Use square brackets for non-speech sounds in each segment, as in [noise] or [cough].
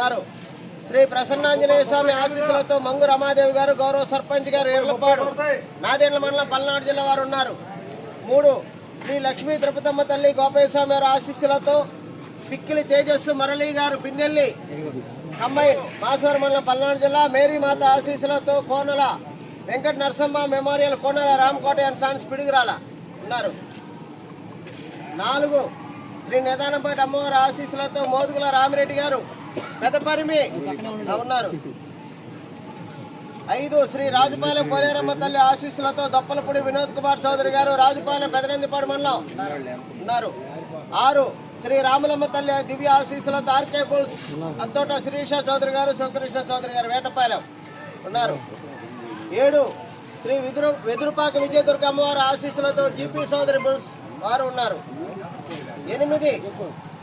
ఉన్నారు శ్రీ ప్రసన్నాంజనేయ స్వామి ఆశీస్సులతో మంగు రమాదేవి గారు గౌరవ సర్పంచ్ గారు ఎర్లపాడు నాదేళ్ళ మండలం పల్నాడు జిల్లా వారు ఉన్నారు. మూడు శ్రీ లక్ష్మీ తిరుపతమ్మ తల్లి గోపయ్య స్వామి వారి ఆశీస్సులతో పిక్కిలి తేజస్సు మురళి గారు పిన్నెల్లి అమ్మాయి మాసవర మండలం పల్నాడు జిల్లా మేరీ మాత ఆశీస్సులతో Konala Venkata Narasimha memorial Konala Ramakota and sons Piduguralla ఉన్నారు. నాలుగు శ్రీ నిదానంపేట అమ్మవారి ఆశీస్సులతో మోదుగుల రామిరెడ్డి గారు పెదపరిమి ఉన్నారు. ఐదు శ్రీ రాజుపాలెం పోలేరమ్మ తల్లి ఆశీస్సులతో దొప్పలపూడి వినోద్ కుమార్ చౌదరి గారు రాజుపాలెం పెదనందిపాడు మండలం ఉన్నారు. ఆరు శ్రీ రాములమ్మ తల్లి దివ్య ఆశీస్సులతో R K bulls Attota Srisha Chowdary గారు శివకృష్ణ చౌదరి గారు వేటపాలెం ఉన్నారు. ఏడు శ్రీ విదురు వెదురుపాక విజయదుర్గ అమ్మవారి ఆశీస్సులతో జీపీ చౌదరి బుల్స్ వారు ఉన్నారు. ఎనిమిది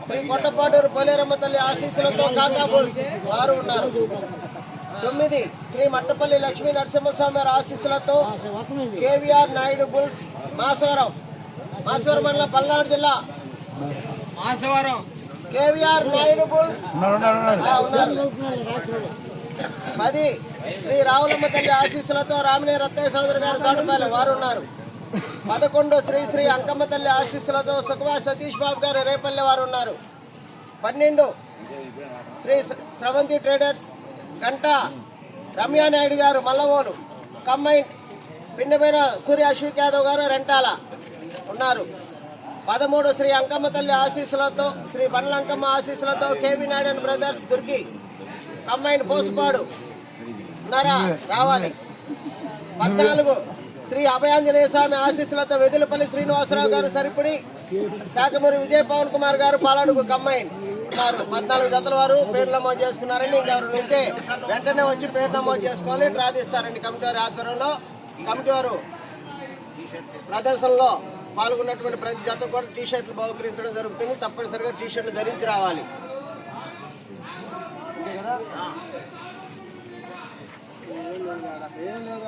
శ్రీ కొట్టపాటూరు పోలేరమ్మ తల్లి ఆశీస్సులతో కాకాబుల్స్ వారు ఉన్నారు. తొమ్మిది శ్రీ మట్టపల్లి లక్ష్మీ నరసింహస్వామి వారి ఆశీస్సులతో K V R Naidu bulls Masavaram. Masavaram మండలం పల్నాడు జిల్లా. Masavaram. K V R Naidu bulls. ఉన్నారు. పది శ్రీ రావులమ్మ తల్లి ఆశీస్సులతో రామినే రత్తయ్య సోదరు గారు తోటపల్లి వారు ఉన్నారు. పదకొండు శ్రీ శ్రీ అంకమ్మ తల్లి ఆశీస్సులతో సుఖవా సతీష్ బాబు గారు రేపల్లె వారు ఉన్నారు. పన్నెండు శ్రీ స్రవంతి ట్రేడర్స్ గంట రమ్యానాయుడు గారు మల్లవోలు కంబైన్ పిండిపోయిన సూర్య అశ్విక్ యాదవ్ గారు రెంటాల ఉన్నారు. పదమూడు శ్రీ అంకమ్మ తల్లి ఆశీస్సులతో శ్రీ బండ్ల అంకమ్మ ఆశీస్సులతో K V Naidu and brothers Durgi combine Posupadu. ఉన్నారా? రావాలి. పద్నాలుగు శ్రీ అభయాంజనేయ స్వామి ఆశీస్సులతో వెదులపల్లి శ్రీనివాసరావు గారు సరిపడి శాఖమూరి విజయ్ పవన్ కుమార్ గారు పాలాడుకు కమ్మాయి ఉన్నారు. పద్నాలుగు జతల వారు పేరు నమోదు చేసుకున్నారండి. ఇంకెవరు ఉంటే వెంటనే వచ్చి పేరు నమోదు చేసుకోవాలి. డ్రా తీస్తారండి కమిటీ వారి ఆధ్వర్యంలో. కమిటీ వారు ప్రదర్శనలో పాల్గొన్నటువంటి ప్రతి జత కూడా టీ షర్ట్లు బహుకరించడం జరుగుతుంది. తప్పనిసరిగా టీ షర్ట్లు ధరించి రావాలి. అంతే కదా? ఏం లేదు.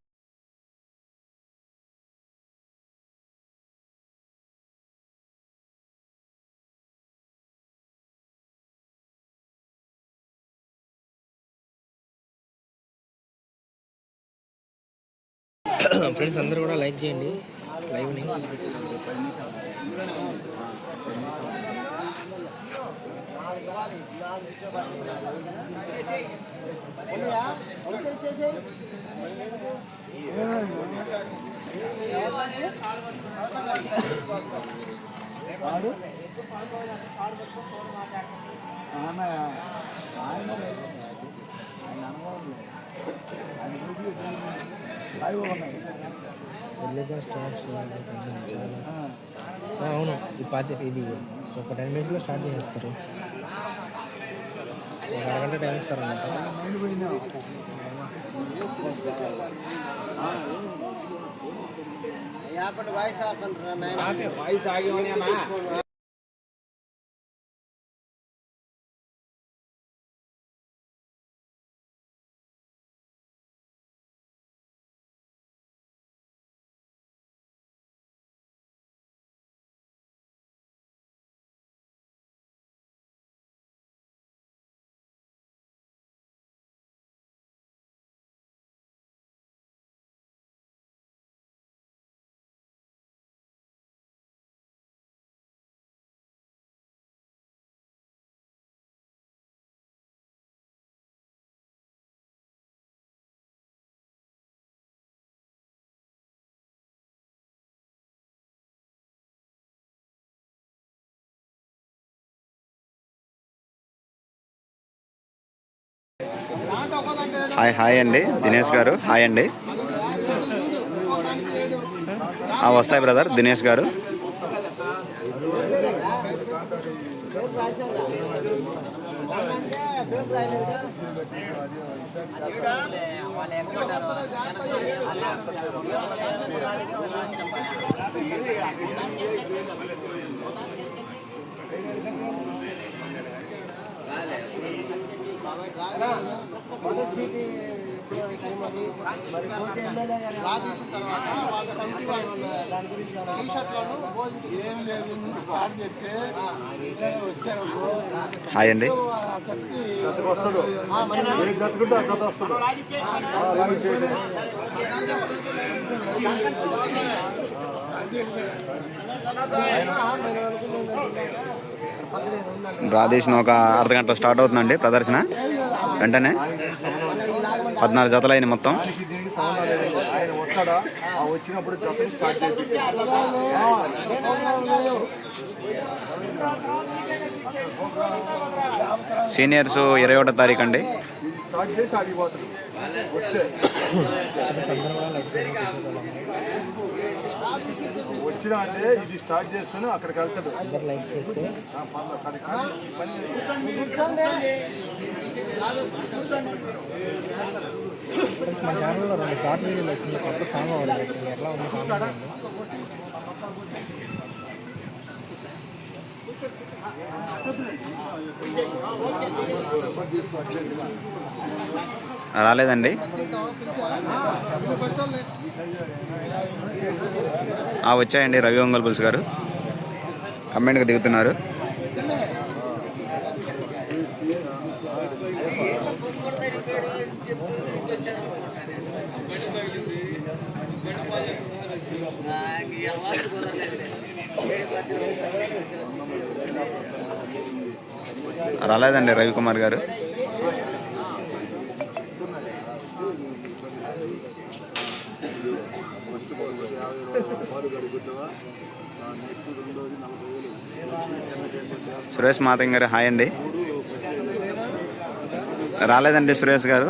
ఫ్రెండ్స్ అందరూ కూడా లైక్ చేయండి లైవ్ని ఉన్నాయా? ఆయన ఇచ్చేసేయ్. ఎర్లీగా స్టార్ట్ చేయాలి కొంచెం చాలా ఆ, అవును ఈ పాతి ఇది ఒక టెన్ మినిట్స్లో స్టార్ట్ చేసేస్తారు ఒక అరగంట టైం ఇస్తారు అన్నమాట యాపటి వాయిస్ ఆపండి నాయన హాయ్ హాయ్ అండి. దినేష్ గారు. హాయ్ అండి. వస్తాయి బ్రదర్. దినేష్ గారు. మొదటి సీటీ రాజేసిన తర్వాత వాళ్ళ కమిటీ వాళ్ళు భోజనం ఏం లేదు స్టార్ట్ చేస్తే వచ్చారు హాయ్ అండి. రాధేసిన ఒక అర్ధ గంటలో స్టార్ట్ అవుతుందండి ప్రదర్శన. వెంటనే పద్నాలుగు జతలు అయినాయి మొత్తం. ఆయన వస్తాడా ఆ వచ్చినప్పుడు జతలు స్టార్ట్ చేసి సీనియర్స్ ఇరవై ఒకటో తారీఖు అండి స్టార్ట్ చేసి [coughs] [coughs] వచ్చినా అంటే ఇది స్టార్ట్ చేసుకుని అక్కడికి వెళ్తాడు. అందరు లైక్ ఛానల్లో రెండు షార్ట్ వీడియోలు వచ్చింది కొత్త సాంగ్ ఎట్లా ఉంది సాంగ్ రాలేదండి. వచ్చాయండి రవి ఒంగోలు పులుసు గారు. కమెంట్గా దిగుతున్నారు. రాలేదండి రవికుమార్ గారు. సురేష్ మాతంగ్ గారు హాయ్ అండి. రాలేదండి సురేష్ గారు.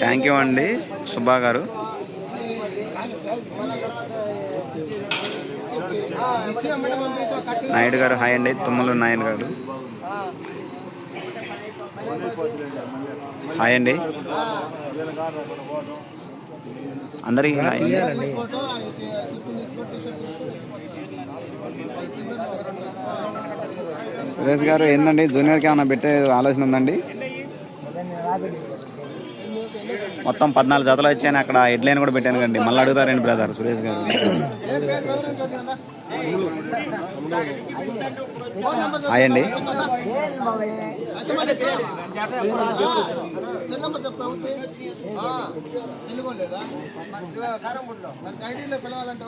థ్యాంక్ యూ అండి సుబ్బా గారు. నాయుడు గారు హాయ్ అండి. తుమ్మలు నాయన్ గారు. హాయ్ అండి. అందరికీ హాయ్ సురేష్ గారు ఏంటండి జూనియర్కి ఏమైనా పెట్టే ఆలోచన ఉందండి? మొత్తం పద్నాలుగు జతలు వచ్చాయని అక్కడ హెడ్లైన్ కూడా పెట్టాను కండి మళ్ళీ అడుగుతారండి బ్రదర్ సురేష్ గారు. అయ్యండి అండి. అయితే మళ్ళీ పిలవాలంటే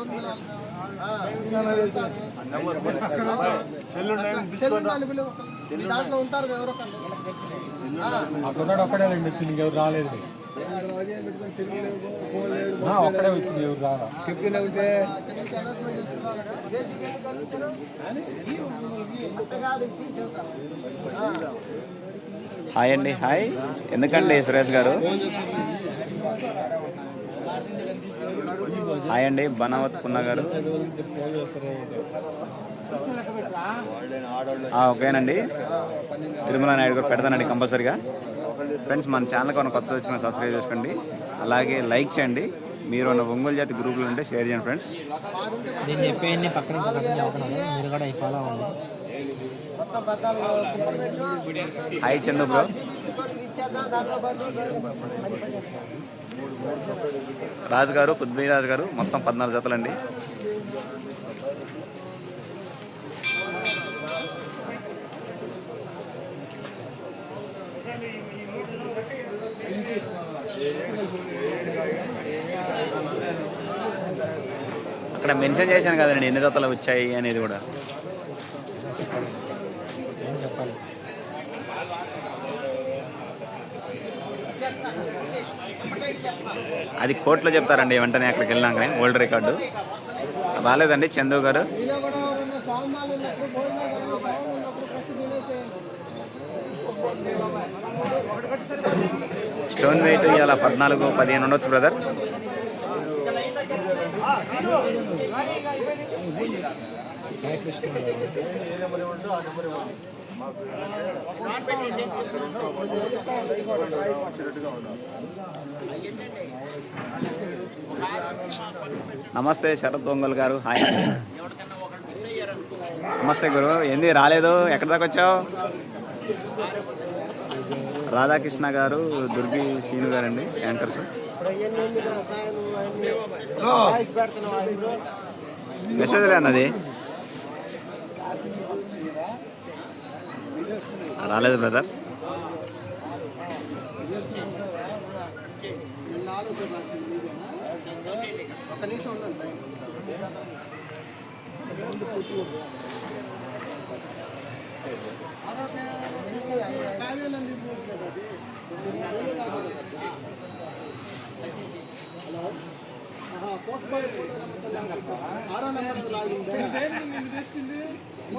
దాంట్లో ఉంటారు ఎవరో అక్కడ ఒక్కడే వచ్చింది ఇంకెవరు రాలేదు. ఒక్కడే వచ్చింది ఎవరు చెప్తాను. హాయ్ అండి హాయ్. ఎందుకండి సురేష్ గారు? హాయ్ అండి బనావత్ పున్న గారు. ఆ, ఓకేనండి. తిరుమల నాయుడు గారు పెడతానండి కంపల్సరీగా. ఫ్రెండ్స్ మన ఛానల్ కొన్ని కొత్త వచ్చిన సబ్స్క్రైబ్ చేసుకోండి. అలాగే లైక్ చేయండి. మీరు ఉన్న ఒంగోలు జాతి గ్రూపులు ఉంటే షేర్ చేయండి ఫ్రెండ్స్ నేను చెప్పేయండి పక్కన ఇంకో పక్కన చెప్తున్నాను మీరు కూడా ఈ ఫాలో అవ్వండి. హాయ్ చందు బ్రో దాంట్లో పాటు రాజు గారు మొత్తం పద్నాలుగు జతలండి. అక్కడ మెన్షన్ చేశాను కదండి ఎన్ని జతలు వచ్చాయి అనేది కూడా. అది కోర్టులో చెప్తారండి వెంటనే అక్కడికి వెళ్ళాకనే ఓల్డ్ రికార్డు. బాగాలేదండి చందు గారు? మీలో కూడా స్టోన్ వెయిట్ ఇవాళ పద్నాలుగు పదిహేను ఉండొచ్చు బ్రదర్. నమస్తే శరత్ దొంగల్ గారు. హాయ్. నమస్తే గురు. ఏంది రాలేదు? ఎక్కడి దాకా వచ్చావు? రాధాకృష్ణ గారు దుర్గి శ్రీను గారండి యాంకర్స్ ఇప్పుడు అవన్నీ మెసేజ్ రాలేదు బ్రదర్ ఒక నిమిషం ఉండండి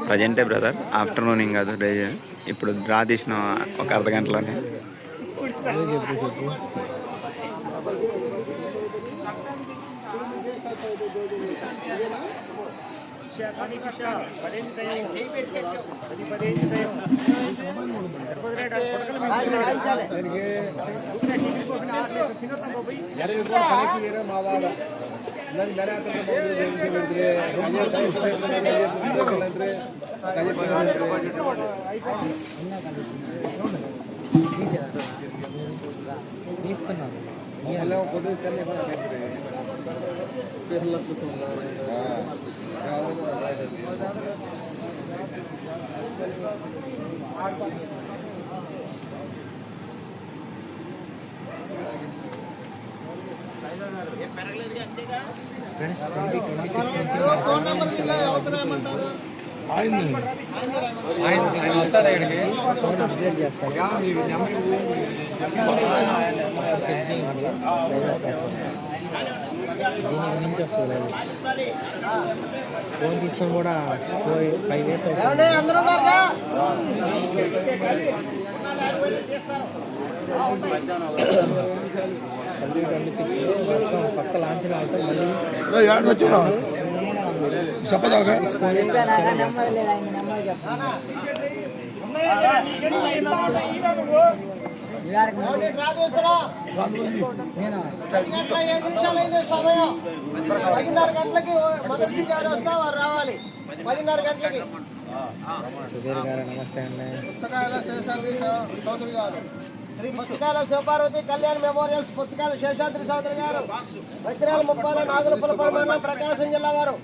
ప్రజెంటే బ్రదర్ ఆఫ్టర్నూన్ కాదు డే. ఇప్పుడు డ్రా తీసిన ఒక అర్ధ గంటలోనే. చెప్పు మావాదా దానికి తీస్తున్నాను కొద్దిగా ఫ్రెండ్స్ ట్వంటీ ట్వంటీ సిక్స్ నుంచి ఫోన్ వస్తుంది తీసుకొని కూడా ఫోర్ ఫైవ్ ఇయర్స్ అవుతుంది. సిక్స్ కొత్త లాంచ్ అవుతాం మళ్ళీ తీసుకొని పదిన్నర గంటలకి మొదటి వారు రావాలి పదిన్నర గంటలకి సుధీర్ గారు నమస్తే అండి పుస్తకాల చౌదరి గారు శ్రీ పుస్తకాల శివపార్వతి కళ్యాణ్ మెమోరియల్స్ పుస్తకాల శేషాద్రి చౌదరి గారు వజ్రాల ముప్పాల నాగుల పులపల మండలం ప్రకాశం జిల్లా వారు.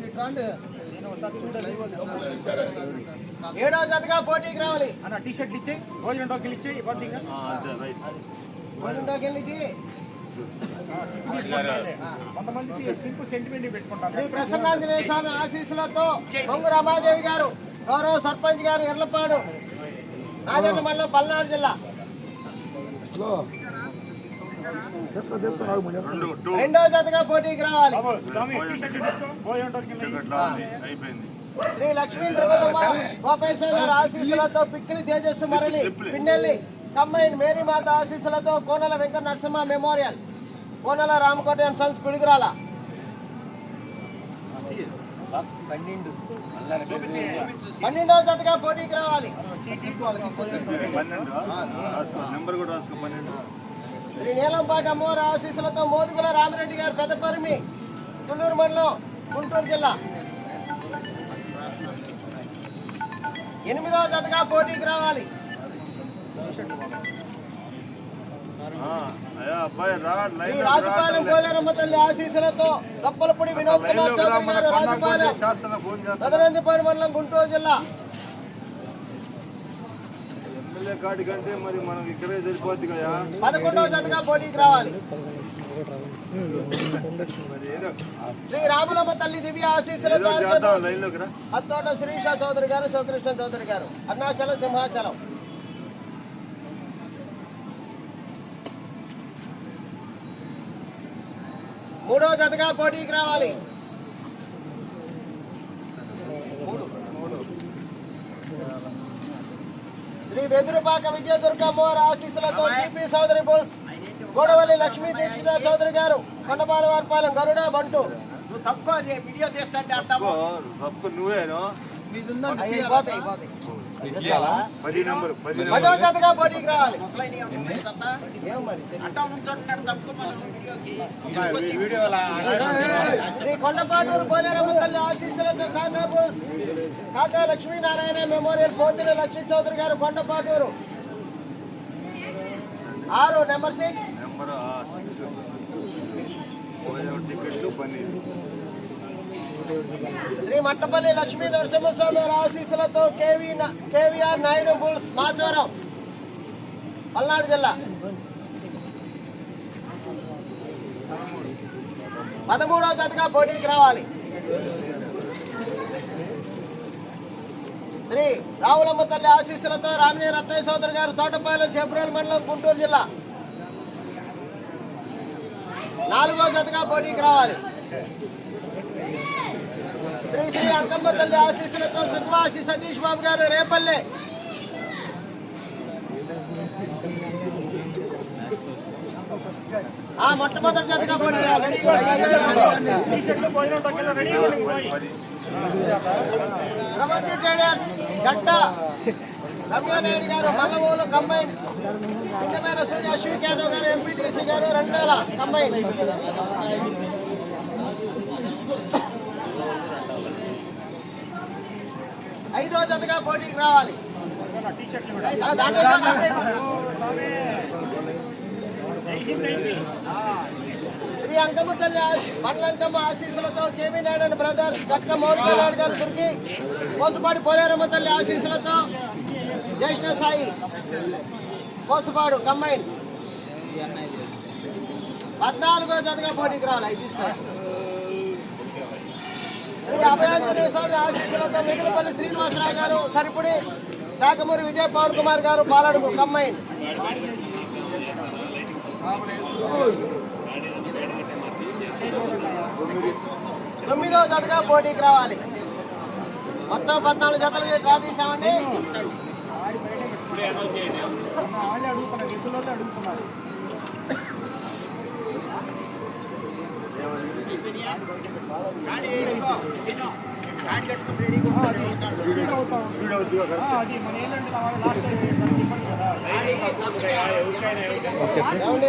ఇట్రా అండి. ఏడో జతగా పోటీకి రావాలి. టీషర్ట్ ఇచ్చి భోజనం టోకెన్ ఇచ్చి. భోజనంలోకి వెళ్ళి కొంతమంది సింపుల్ సెంటిమెంట్ పెట్టుకుంటారు. శ్రీ ప్రసన్నాంజనేయ స్వామి ఆశీస్సులతో బొంగు రమాదేవి గారు గౌరవ సర్పంచ్ గారు ఎర్లపాడు నాదెండ్ల మండలం పల్నాడు జిల్లా. రెండో జతగా పోటీకి రావాలి. శ్రీ లక్ష్మీ గోపేశ్వర ఆశీస్సులతో పిక్కిలి తేజస్సు మరలి పిన్నెల్లి కంబైన్ మేరీమాత ఆశీస్సులతో కోనల వెంకట నరసింహ మెమోరియల్ కోనల రామకోట సన్స్ పిడుగురాల. పన్నెండు పన్నెండవ జతగా పోటీకి రావాలి. నెంబర్ కూడా రాసుకో. పన్నెండు. శ్రీ నీలంపాటి అమ్మవారి ఆశీస్సులతో మోదుగుల రామిరెడ్డి గారు పెద్ద పరిమి తుళ్ళూరు మండలం గుంటూరు జిల్లా. ఎనిమిదవ జతగా పోటీకి రావాలి. శ్రీ రాజుపాలెం పోలేరమ్మ తల్లి ఆశీస్సులతో దప్పలపూడి వినోద్ కుమార్ చౌదరి గారు రాజుపాలెం పెదనందిపాడు మండలం గుంటూరు జిల్లా. కాడి కంటే మరి మనం ఇక్కడే సరిపోద్ది కదా? పదకొండవ జతగా పోటీకి రావాలి. శ్రీ రాములమ్మ తల్లి దివ్య ఆశీస్సులతో అత్తోట శ్రీష చౌదరి గారు శివకృష్ణ చౌదరి గారు. అరుణాచలం సింహాచలం. మూడో జతగా పోటీకి రావాలి. శ్రీ వెదురుపాక విజయదుర్గ అమ్మవారి ఆశీస్సులతో జీపీ చౌదరి బోల్స్ గోడవల్లి లక్ష్మీ దీక్షిత చౌదరి గారు కొండపాల వారిపాలెం గరుడ బంటు. నువ్వు తప్పుకో వీడియో తీస్తాంటే అట్టాము తప్పు నువ్వేను. అయ్యి పోతాయి పోతాయి. పదో జతగా పోటీకి రావాలి శ్రీ కొండపాటూరు పోలేరమ్మ తల్లి ఆశీస్సులతో కాకా కాకా లక్ష్మీనారాయణ మెమోరియల్ పోతుల లక్ష్మీ చౌదరి గారు కొండపాటూరు ఆరు నెంబర్ సిక్స్ నెంబర్ సిక్స్ టికెట్లు పన్నీరు శ్రీ మట్టపల్లి లక్ష్మీ నరసింహస్వామి ఆశీస్సులతో కేవీ న- K V R Naidu bulls Machavaram Palnadu జిల్లా. పదమూడవ జతగా పోటీకి రావాలి. శ్రీ రావులమ్మ తల్లి ఆశీస్సులతో రామిని రత్తయ్య సోదరు గారు తోటపాలెం చెబ్రోల్ మండలం గుంటూరు జిల్లా. నాలుగో జతగా పోటీకి రావాలి. శ్రీ శ్రీ అంకమ్మ తల్లి ఆశీస్సులతో సుఖవాసి సతీష్ బాబు గారు రేపల్లె. ఆ మొట్టమొదటి జతగా పోటీ ట్రేడర్స్ గంట. రమ్యానాయుడు గారు మల్లవోలు కంబైన్. పుణ్యమైన సూర్య అశ్విక్ యాదవ్ గారు ఎంపీటీసీ గారు రెండేల కంబైన్. ఐదో జతగా పోటీకి రావాలి. శ్రీ అంకమ్మ తల్లి ఆశీ- బండ్లంకమ్మ ఆశీస్సులతో KV Naidu and brothers Gatka Maulika Naidu గారు దొరికి కోసపాడి పోలేరమ్మ తల్లి ఆశీస్సులతో జైష్ణ సాయి కోసపాడు కంబైన్. పద్నాలుగో జతగా పోటీకి రావాలి అవి తీసుకోవాలి శ్రీ అభయాంజనేయ ఆశీస్సులతో మిగిలిపల్లి శ్రీనివాసరావు గారు సరిపుడి శాఖమూరి విజయ్ పవన్ కుమార్ గారు పాలడుగు కమ్మైన్ తొమ్మిదో జతగా పోటీకి రావాలి మొత్తం పద్నాలుగు జతలు డ్రా తీసామండి అడుగుతున్నారు అవుతుందిగా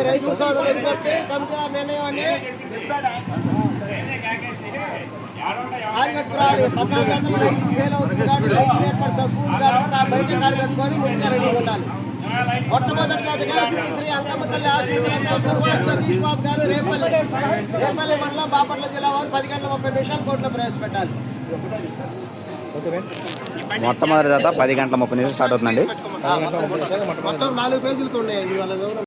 రైతు సోదరులు విజ్ఞప్తి కమిటీ గారి నిర్ణయం అండి కాడి పద్నాలుగు గంటలు ఫెయిల్ అవుతుంది కాబట్టి కాబట్టి బయట కట్టుకొని ముందుగా ఉండాలి శ్రీ శ్రీ అంకమ్మ తల్లి ఆశీస్సులతో సుభాష్ సతీష్ బాబు గారు రేపల్లి రేపల్లి మండలం బాపట్ల జిల్లా వారు పది గంటల ముప్పై నిమిషాలు కోర్టులో ప్రవేశపెట్టాలి మొట్టమొదటి దాత పది గంటల ముప్పై నిమిషాలు స్టార్ట్ అవుతుందండి.